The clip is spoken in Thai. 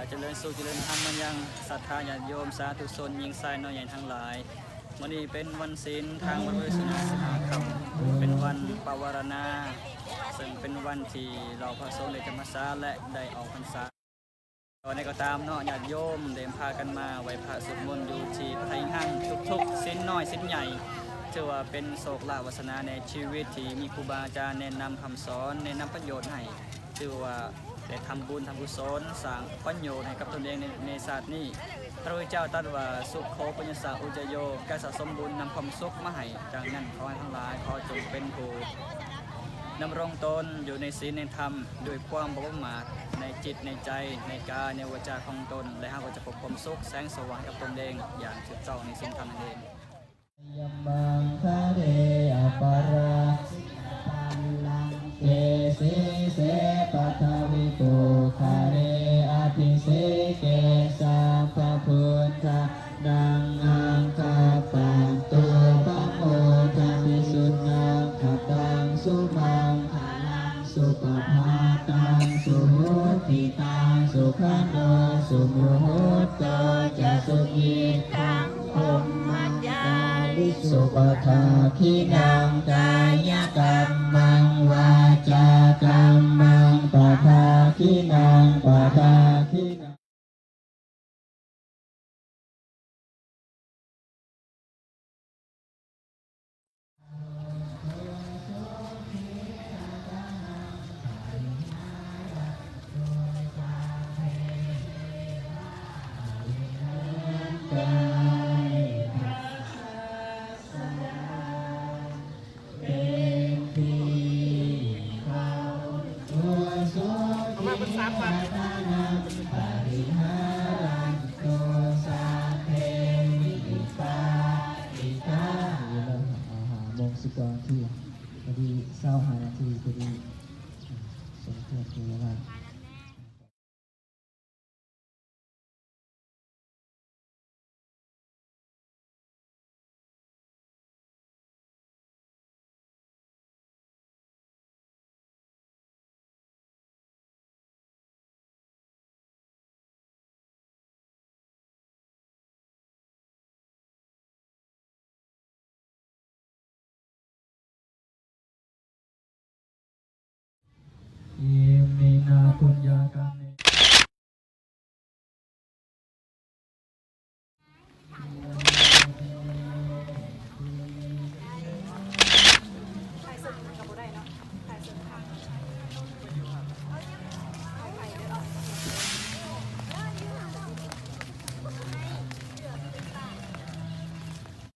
าเจริญสุขเจริญธรรมมันยังศรัทธาญาติโยมสาธุชนยิงทรายน้อยใหญ่ทั้งหลายวันนี้เป็นวันศีลทางวันวิสุทธิสหคำเป็นวันปวารณา ซึ่งเป็นวันที่เราพระสงฆ์ได้จำรรษาและได้ออกพรรษาตอนนี้ก็ตามเนาะญาติโยมเดินพากันมาไหวพระสวดมนต์อยู่ที่ไทยห้างทุกๆสิ้นน้อยสิ้นใหญ่ถือว่าเป็นโศกลาวาสนาในชีวิตที่มีครูบาอาจารย์แนะนำคำสอนแนะนำประโยชน์ให้ถือว่า ได้ทำบุญทำกุศลสร้างประโยชน์ให้กับตนเองในในศาสตร์นี้พระพุทธเจ้าตรัสว่าสุขโคปุญญสาอุจโยการสะสมบุญนำความสุขมาให้จากนั้นขอให้ทั้งหลายขอจงเป็นผู้ดำรงตนอยู่ในศีลในธรรมด้วยความบระมาทในจิตในใจในกายในวาจาของตน และหากว่าจะพบความสุขแสงสว่างกับตนเอง อย่างถูกต้องในสิ่งทำนั่นเอง วิปุคะเรอภิเสเกสัพพพุทธะดังอังคาปันตุปัมโมทะมิสุนังขตังสุมังคลังสุปภาตังสุโหติตังสุขันโนสุโมโหโตจะสุขีตังพมมัจจาลิสุปทาคินังกายกรรมังวาจากรรมัง คินังปะทาคินังกา สามวันมงสิบกว่านาทีพอดีเศร้าหานทีพอดีสมเกียรติเวลา